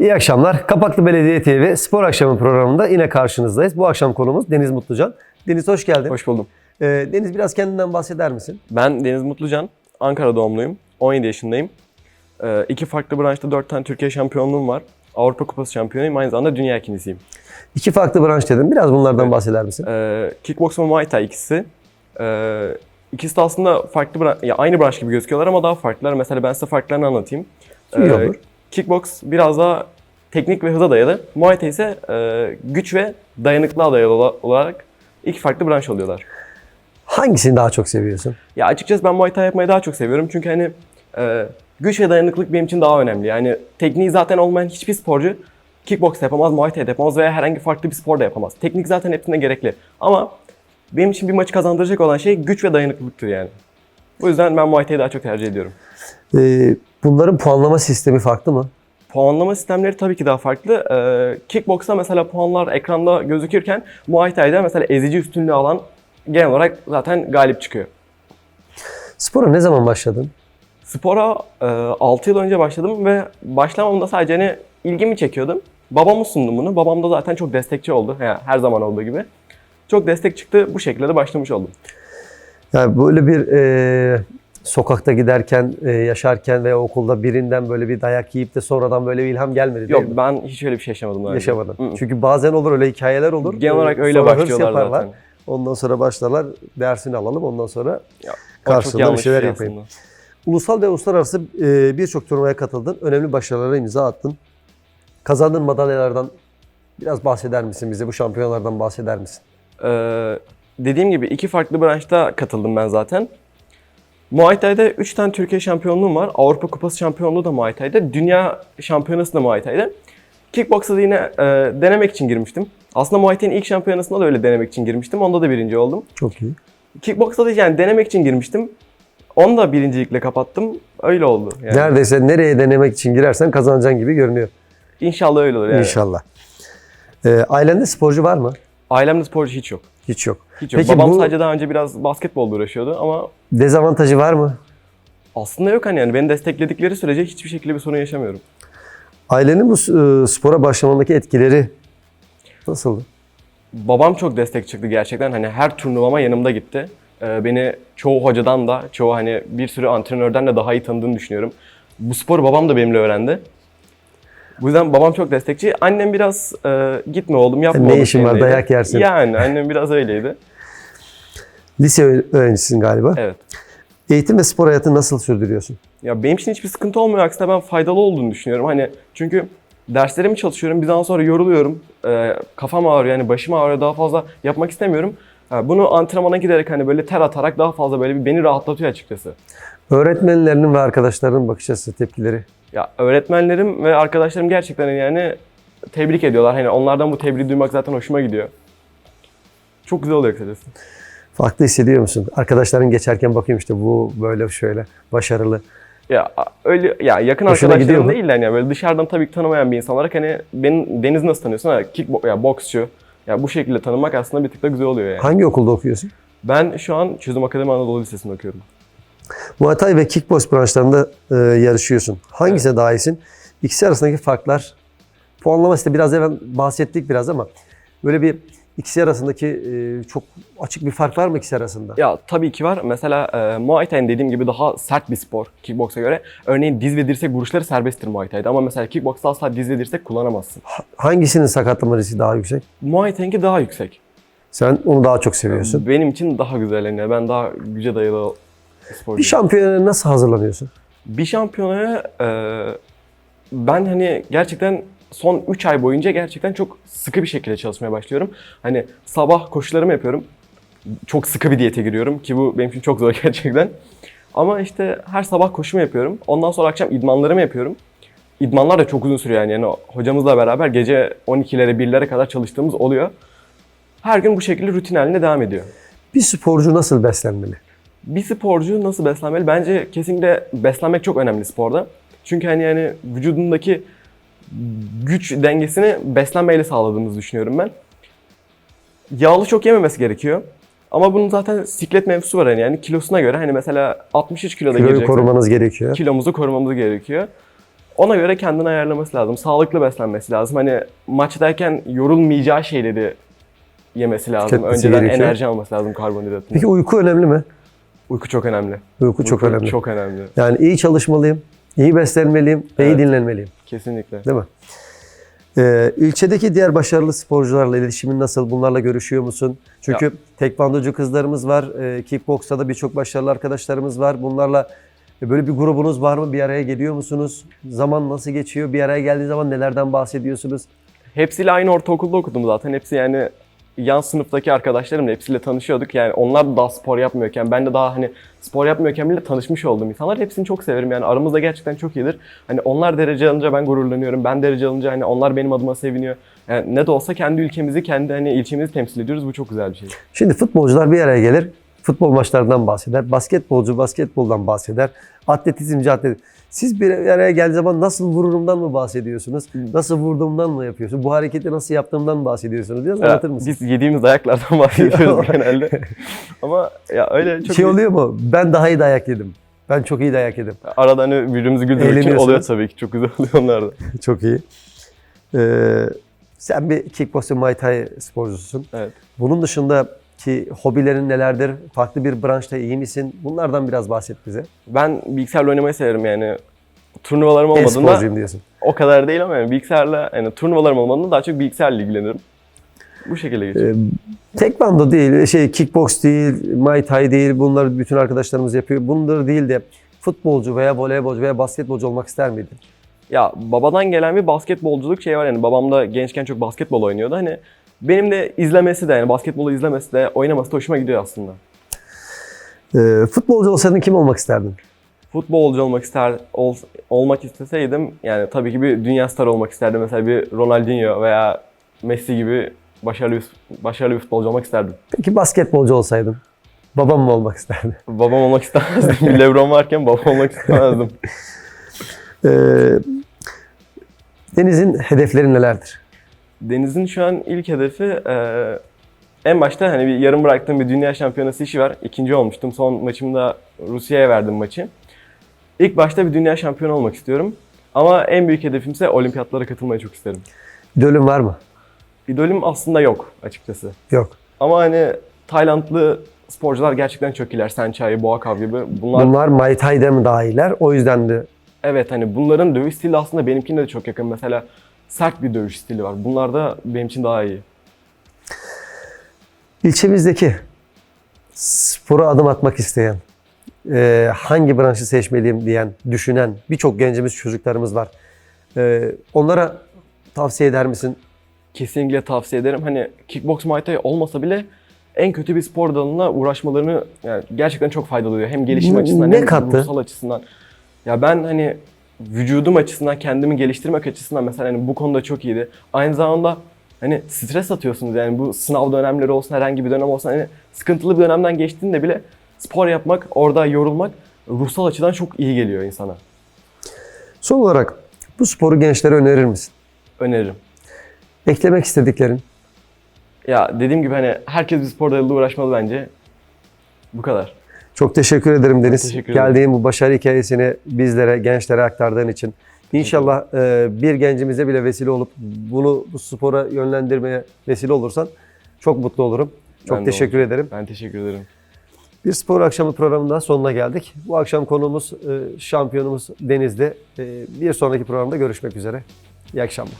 İyi akşamlar. Kapaklı Belediye TV Spor Akşamı programında yine karşınızdayız. Bu akşam konumuz Deniz Mutlucan. Deniz hoş geldin. Hoş buldum. Ee, Deniz biraz kendinden bahseder misin? Ben Deniz Mutlucan. Ankara doğumluyum. 17 yaşındayım. Ee, iki farklı branşta 4 tane Türkiye şampiyonluğum var. Avrupa Kupası şampiyonuyum. Aynı zamanda dünya ikincisiyim. İki farklı branş dedim. Biraz bunlardan bahseder misin? Ee, kickbox ve Muay Thai ikisi. Ee, ikisi de aslında farklı ya aynı branş gibi gözüküyorlar ama daha farklılar. Mesela ben size farklarını anlatayım. İyi olur. Kickbox biraz daha teknik ve hıza dayalı. Muay Thai ise e, güç ve dayanıklığa dayalı ola- olarak iki farklı branş oluyorlar. Hangisini daha çok seviyorsun? Ya açıkçası ben Muay Thai yapmayı daha çok seviyorum. Çünkü hani e, güç ve dayanıklılık benim için daha önemli. Yani tekniği zaten olmayan hiçbir sporcu kickbox yapamaz, Muay Thai yapamaz veya herhangi farklı bir spor da yapamaz. Teknik zaten hepsinde gerekli. Ama benim için bir maçı kazandıracak olan şey güç ve dayanıklılıktır yani. O yüzden ben Muay Thai'yi daha çok tercih ediyorum. Ee, bunların puanlama sistemi farklı mı? Puanlama sistemleri tabii ki daha farklı. Ee, kickbox'ta mesela puanlar ekranda gözükürken Muay Thai'de mesela ezici üstünlüğü alan genel olarak zaten galip çıkıyor. Spora ne zaman başladın? Spora e, 6 yıl önce başladım ve başlamamda sadece hani ilgimi çekiyordum. Babama sundum bunu. Babam da zaten çok destekçi oldu. Yani her zaman olduğu gibi. Çok destek çıktı. Bu şekilde de başlamış oldum. Yani böyle bir e, sokakta giderken, e, yaşarken veya okulda birinden böyle bir dayak yiyip de sonradan böyle bir ilham gelmedi değil Yok mi? ben hiç öyle bir şey yaşamadım. daha önce. Yaşamadın. Hı hı. Çünkü bazen olur öyle hikayeler olur. Genel olarak öyle sonra hırs başlıyorlar yaparlar. zaten. Ondan sonra başlarlar dersini alalım. Ondan sonra Ya, o çok karşılığında bir yanlış şeyler şey yapayım. aslında. Ulusal ve uluslararası e, birçok turnuvaya katıldın. Önemli başarılara imza attın. Kazandığın madalyalardan biraz bahseder misin bize? Bu şampiyonalardan bahseder misin? Ee, dediğim gibi iki farklı branşta katıldım ben zaten. Muay Thai'de 3 tane Türkiye şampiyonluğum var. Avrupa Kupası şampiyonluğu da Muay Thai'de. Dünya şampiyonası da Muay Thai'de. Kickbox'a da yine e, denemek için girmiştim. Aslında Muay Thai'nin ilk şampiyonasında da öyle denemek için girmiştim. Onda da birinci oldum. Çok iyi. Kickbox'a da yani denemek için girmiştim. Onu da birincilikle kapattım. Öyle oldu. Yani. Neredeyse nereye denemek için girersen kazanacaksın gibi görünüyor. İnşallah öyle olur. Yani. İnşallah. E, ailende sporcu var mı? Ailemde sporcu hiç yok. Hiç yok. Hiç yok. Peki Babam bu- sadece daha önce biraz basketbolla uğraşıyordu ama Dezavantajı var mı? aslında yok hani yani beni destekledikleri sürece hiçbir şekilde bir sorun yaşamıyorum. Ailenin bu e, spora başlamandaki etkileri nasıldı? Babam çok destek çıktı gerçekten. Hani her turnuvama yanımda gitti. Ee, beni çoğu hocadan da, çoğu hani bir sürü antrenörden de daha iyi tanıdığını düşünüyorum. Bu sporu babam da benimle öğrendi. Bu yüzden babam çok destekçi. Annem biraz e, gitme oğlum yapma Ne oğlum işin var, dayak yersin. Yani annem biraz öyleydi. Lise öğ- öğrencisisin galiba. Evet. Eğitim ve spor hayatını nasıl sürdürüyorsun? Ya benim için hiçbir sıkıntı olmuyor. Aksine ben faydalı olduğunu düşünüyorum. Hani çünkü derslerimi çalışıyorum. Bir zaman sonra yoruluyorum. Ee, kafam ağrıyor yani başım ağrıyor. Daha fazla yapmak istemiyorum. Ha, bunu antrenmana giderek hani böyle ter atarak daha fazla böyle bir beni rahatlatıyor açıkçası. Öğretmenlerinin ve arkadaşlarının bakış açısı, tepkileri. Ya öğretmenlerim ve arkadaşlarım gerçekten yani tebrik ediyorlar. Hani onlardan bu tebriği duymak zaten hoşuma gidiyor. Çok güzel oluyor kısacası. Farklı hissediyor musun? Arkadaşların geçerken bakayım işte bu böyle şöyle başarılı. Ya öyle ya yakın Hoşuna arkadaşlarım değil de hani böyle dışarıdan tabii ki tanımayan bir insan olarak hani beni Deniz nasıl tanıyorsun? Ha, ya boksçu. Ya bu şekilde tanımak aslında bir tık da güzel oluyor yani. Hangi okulda okuyorsun? Ben şu an Çözüm Akademi Anadolu Lisesi'nde okuyorum. Muay Thai ve kickbox branşlarında e, yarışıyorsun. Hangisine daha iyisin? İkisi arasındaki farklar, puanlaması da biraz evvel bahsettik biraz ama böyle bir ikisi arasındaki e, çok açık bir fark var mı ikisi arasında? Ya tabii ki var. Mesela e, Muay Thai dediğim gibi daha sert bir spor kickboksa göre. Örneğin diz ve dirsek vuruşları serbesttir Muay Thai'de ama mesela kickboksta asla diz ve dirsek kullanamazsın. Hangisinin sakatlama riski daha yüksek? Muay Thai'inki daha yüksek. Sen onu daha çok seviyorsun. Benim için daha güzel yani. Ben daha güce dayalı sporcuyum. Bir şampiyonaya nasıl hazırlanıyorsun? Bir şampiyonaya e, ben hani gerçekten son 3 ay boyunca gerçekten çok sıkı bir şekilde çalışmaya başlıyorum. Hani sabah koşularımı yapıyorum. Çok sıkı bir diyete giriyorum ki bu benim için çok zor gerçekten. Ama işte her sabah koşumu yapıyorum. Ondan sonra akşam idmanlarımı yapıyorum. İdmanlar da çok uzun sürüyor yani. yani hocamızla beraber gece 12'lere 1'lere kadar çalıştığımız oluyor. Her gün bu şekilde rutin haline devam ediyor. Bir sporcu nasıl beslenmeli? Bir sporcu nasıl beslenmeli? Bence kesinlikle beslenmek çok önemli sporda. Çünkü hani yani vücudundaki güç dengesini beslenmeyle sağladığımızı düşünüyorum ben. Yağlı çok yememesi gerekiyor. Ama bunun zaten siklet mevzusu var hani yani kilosuna göre hani mesela 63 kiloda Kiloyu gireceksen korumanız gerekiyor. kilomuzu korumamız gerekiyor. Ona göre kendini ayarlaması lazım. Sağlıklı beslenmesi lazım. Hani maçtayken yorulmayacağı şeyleri yemesi lazım. Tüketmesi Önceden gerekiyor. enerji alması lazım karbonhidratını. Peki uyku önemli mi? Uyku çok önemli. Uyku çok önemli. Çok önemli. Yani iyi çalışmalıyım, iyi beslenmeliyim ve iyi Evet. dinlenmeliyim. Kesinlikle. Değil mi? Ee, ilçedeki diğer başarılı sporcularla iletişimin nasıl? Bunlarla görüşüyor musun? Çünkü tekvandocu kızlarımız var. E, kickboksta da birçok başarılı arkadaşlarımız var. Bunlarla e, böyle bir grubunuz var mı? Bir araya geliyor musunuz? Zaman nasıl geçiyor? Bir araya geldiği zaman nelerden bahsediyorsunuz? Hepsiyle aynı ortaokulda okudum zaten. Hepsi yani yan sınıftaki arkadaşlarımla hepsiyle tanışıyorduk. Yani onlar da daha spor yapmıyorken, ben de daha hani spor yapmıyorken bile tanışmış olduğum insanlar. Hepsini çok severim yani aramızda gerçekten çok iyidir. Hani onlar derece alınca ben gururlanıyorum. Ben derece alınca hani onlar benim adıma seviniyor. Yani ne de olsa kendi ülkemizi, kendi hani ilçemizi temsil ediyoruz. Bu çok güzel bir şey. Şimdi futbolcular bir araya gelir. Futbol maçlarından bahseder. Basketbolcu basketboldan bahseder. Atletizmci atlet. Siz bir araya geldiği zaman nasıl vururumdan mı bahsediyorsunuz? Nasıl vurduğumdan mı yapıyorsunuz? Bu hareketi nasıl yaptığımdan mı bahsediyorsunuz? Biraz anlatır Ya, mısınız? Biz yediğimiz ayaklardan bahsediyoruz genelde. Ama ya öyle çok şey oluyor mu? Ben daha iyi dayak yedim. Ben çok iyi dayak yedim. arada hani birbirimizi Eğleniyorsunuz. oluyor tabii ki. Çok güzel oluyor onlar da. Çok iyi. Ee, sen bir kickboxing Muay Thai sporcususun. Evet. Bunun dışındaki hobilerin nelerdir? Farklı bir branşta iyi misin? Bunlardan biraz bahset bize. Ben bilgisayarla oynamayı severim yani. Turnuvalarım olmadığında E-sporcuyum diyorsun. o kadar değil ama yani bilgisayarla yani turnuvalarım olmadığında daha çok bilgisayarla ilgilenirim. Bu şekilde geçiyor. Ee, tekvando değil, şey kickbox değil, Muay Thai değil. Bunları bütün arkadaşlarımız yapıyor. Bunları değil de futbolcu veya voleybolcu veya basketbolcu olmak ister miydin? Ya babadan gelen bir basketbolculuk şey var yani babam da gençken çok basketbol oynuyordu. Hani benim de izlemesi de yani basketbolu izlemesi de oynaması da hoşuma gidiyor aslında. Ee, futbolcu olsaydın kim olmak isterdin? Futbolcu olmak ister ol- olmak isteseydim yani tabii ki bir dünya starı olmak isterdim. Mesela bir Ronaldinho veya Messi gibi başarılı başarılı bir futbolcu olmak isterdim. Peki basketbolcu olsaydın? Babam mı olmak isterdin? Babam olmak istemezdim. Bir Lebron varken babam olmak istemezdim. Ee, Deniz'in hedefleri nelerdir? Deniz'in şu an ilk hedefi eee, en başta hani bir yarım bıraktığım bir dünya şampiyonası işi var. İkinci olmuştum. Son maçımda Rusya'ya verdim maçı. İlk başta bir dünya şampiyonu olmak istiyorum. Ama en büyük hedefimse olimpiyatlara katılmayı çok isterim. İdolün var mı? İdolüm aslında yok açıkçası. Yok. Ama hani Taylandlı sporcular gerçekten çok iyiler. Senchai, Boakav gibi. Bunlar Bunlar Muay Thai'de mi daha iyiler? O yüzden de evet hani bunların dövüş stili aslında benimkine de çok yakın. Mesela sert bir dövüş stili var. Bunlar da benim için daha iyi. ilçemizdeki spora adım atmak isteyen, e, hangi branşı seçmeliyim diyen, düşünen birçok gencimiz, çocuklarımız var. E, onlara tavsiye eder misin? kesinlikle tavsiye ederim. Hani kickbox muay thai olmasa bile en kötü bir spor dalına uğraşmalarını yani gerçekten çok faydalı oluyor. Hem gelişim açısından ne hem kattı? ruhsal açısından. Ya ben hani vücudum açısından kendimi geliştirmek açısından mesela hani bu konuda çok iyiydi. Aynı zamanda hani stres atıyorsunuz yani bu sınav dönemleri olsun herhangi bir dönem olsun hani sıkıntılı bir dönemden geçtiğinde bile spor yapmak, orada yorulmak ruhsal açıdan çok iyi geliyor insana. Son olarak bu sporu gençlere önerir misin? Öneririm. Eklemek istediklerin. Ya dediğim gibi hani herkes bir spor dalıyla uğraşmalı bence. Bu kadar. Çok teşekkür ederim Deniz. Teşekkür ederim. Geldiğin bu başarı hikayesini bizlere, gençlere aktardığın için. İnşallah e, bir gencimize bile vesile olup bunu bu spora yönlendirmeye vesile olursan çok mutlu olurum. Çok Ben teşekkür ederim. Ben teşekkür ederim. Bir spor akşamı programından sonuna geldik. Bu akşam konuğumuz e, şampiyonumuz Deniz'de. E, Bir sonraki programda görüşmek üzere. İyi akşamlar.